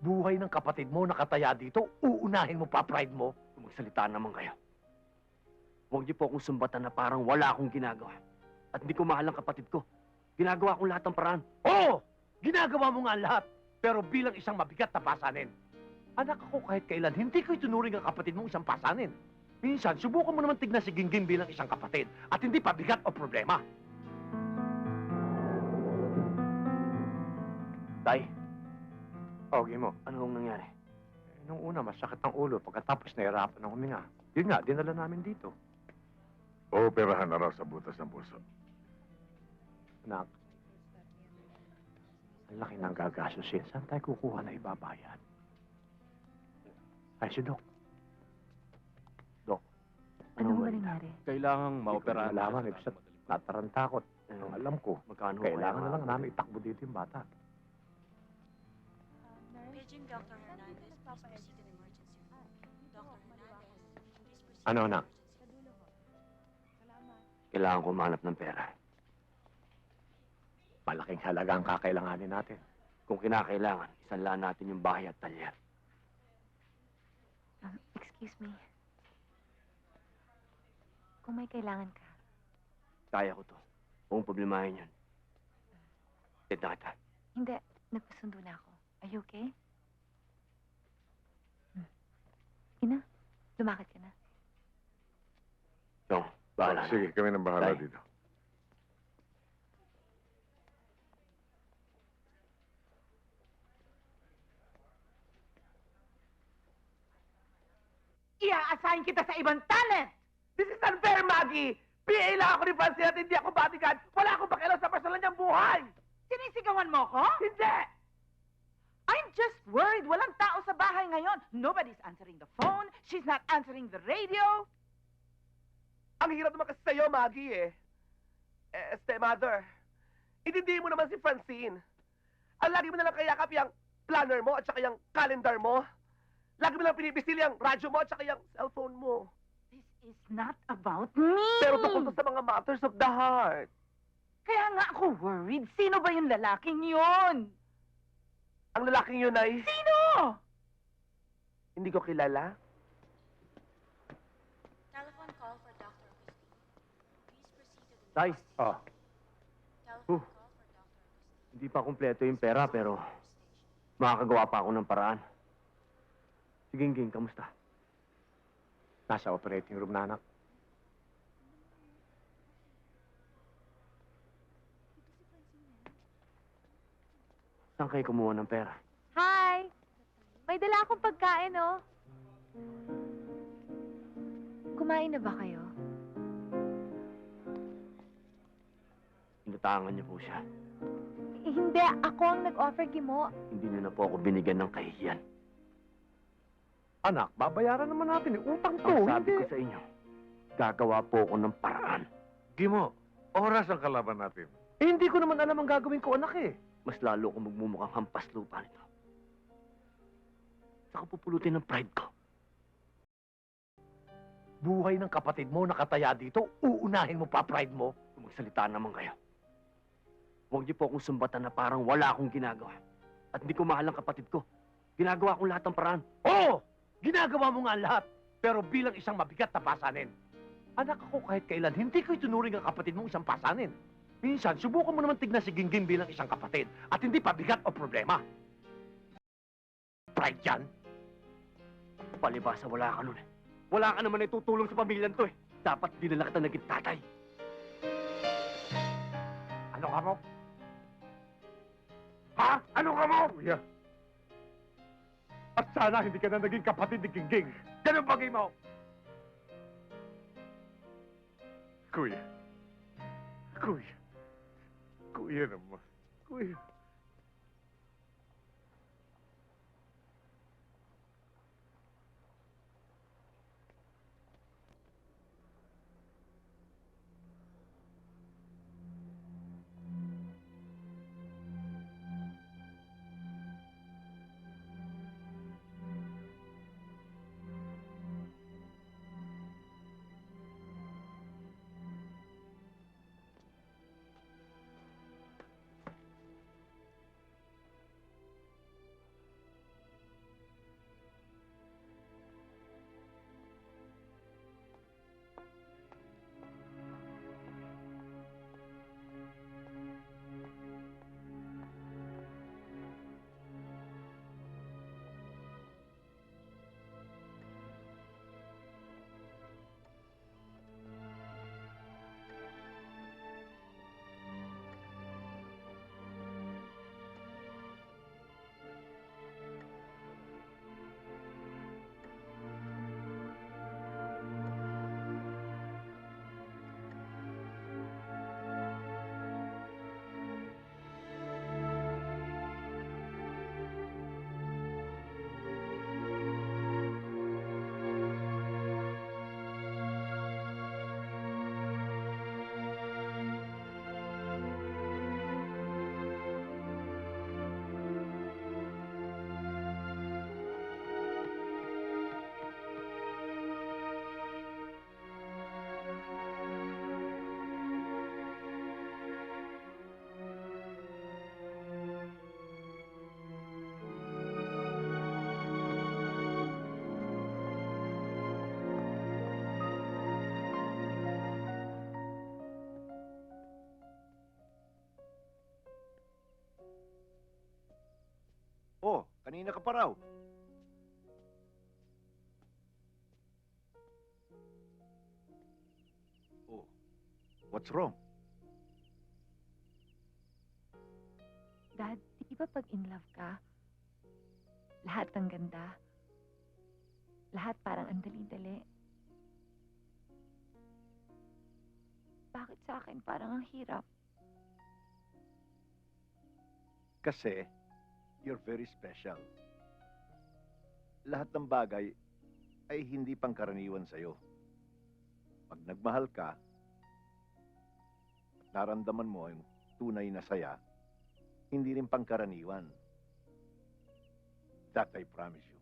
Buhay ng kapatid mo nakataya dito, uunahin mo pa pride mo. Magsalita naman kayo. Huwag niyo po akong sumbatan na parang wala akong ginagawa. At hindi ko mahal ang kapatid ko. Ginagawa kong lahat ng paraan. Oo! Ginagawa mo nga lahat. Pero bilang isang mabigat na pasanin. Anak ako kahit kailan, hindi ko itunuring ang kapatid mong isang pasanin. Minsan, subukan mo naman tignan si Gingging bilang isang kapatid at hindi pabigat o problema. Tay, Okay mo. ano ang nangyari? Eh, nung una, masakit ang ulo. Pagkatapos, nahirapan ng huminga. Yun nga, dinala namin dito. Ooperahan na raw sa butas ng puso. Anak, ang laki ng gagastusin. Saan tayo kukuha na ibabayad? Ay, si Doc. Doc. Ano Ano ba nangyari? Kailangang maoperahan na Malaman, ibsat. Natarantakot. Ang alam ko, Magkano kailangan na lang namin itakbo dito yung bata. Paging Dr. Hernandez, please proceed to the emergency room. Dr. Hernandez, please proceed Ano, to the anak? Kailangan ko manap ng pera. Malaking halaga ang kakailanganin natin. Kung kinakailangan, isanlaan natin yung bahay at talyer. Um, excuse me. Kung may kailangan ka, Kaya ko to. Huwag problemahin yun. Ted na kita. hindi, nagpasundo na ako. Are you okay? Hmm. Ina, lumakad ka na. So, bahala na. Sige, kami nang bahala Tay. dito. Ia-assign kita sa ibang talent! This is unfair, Maggie! PA lang ako ni Fancy at hindi ako bodyguard. Wala akong pakialam sa personal niyang buhay! Sinisigawan mo ko? Hindi! Just worried. Walang tao sa bahay ngayon. Nobody's answering the phone. She's not answering the radio. Ang hirap naman kasi sa'yo, Maggie, eh. Eh, stepmother. Intindihin mo naman si Francine. Ang lagi mo nalang kayakap yung planner mo at saka yung calendar mo. Lagi mo lang pinipisil yung radyo mo at saka yung cellphone mo. This is not about me! Pero tungkol to sa mga matters of the heart. Kaya nga ako worried. Sino ba yung lalaking yun? Ang lalaking yun ay... Sino? Hindi ko kilala. Telephone call for Dr. Agustin. Please proceed to the Tay, Oh, telephone huh. call for Dr. Agustin. hindi pa kumpleto yung pera pero makakagawa pa ako ng paraan. Sige, Ging, kamusta? nasa operating room na anak. Saan kayo kumuha ng pera? Hi! May dala akong pagkain, oh. Kumain na ba kayo? Inutangan niyo po siya. Eh, hindi, ako ang nag-offer kimo. Hindi niyo na po ako binigyan ng kahihiyan. Anak, babayaran naman natin. eh. Utang to. Ang sabi hindi. ko sa inyo, gagawa po ako ng paraan. Gimo, oras ang kalaban natin. Eh, hindi ko naman alam ang gagawin ko, anak eh. Mas lalo akong magmumukhang hampas lupa nito. Saka pupulutin ng pride ko. Buhay ng kapatid mo nakataya dito, uunahin mo pa pride mo. Kung magsalita naman kayo. Huwag niyo po akong sumbatan na parang wala akong ginagawa. At hindi ko mahal ang kapatid ko. Ginagawa kong lahat ng paraan. Oo! Ginagawa mo nga lahat. Pero bilang isang mabigat na pasanin. Anak ako kahit kailan, hindi ko itunuring ang kapatid mong isang pasanin. Minsan, subukan mo naman tignan si Gingging bilang isang kapatid at hindi pabigat o problema. Pride yan. Palibasa wala ka nun eh. Wala ka naman itutulong sa pamilyan to eh. Dapat dinala kita naging tatay. Ano ka mo? Ha? Ano ka mo? Kuya, At sana hindi ka na naging kapatid ni Gingging. Ganun bagay mo. kuya. Kuya. Kuya naman. Kanina ka pa raw. Oh, what's wrong? Dad, di ba pag in love ka, lahat ng ganda, lahat parang ang dali-dali. Bakit sa akin parang ang hirap? Kasi, you're very special. Lahat ng bagay ay hindi pangkaraniwan sa'yo. Pag nagmahal ka, at naramdaman mo yung tunay na saya, hindi rin pangkaraniwan. That I promise you.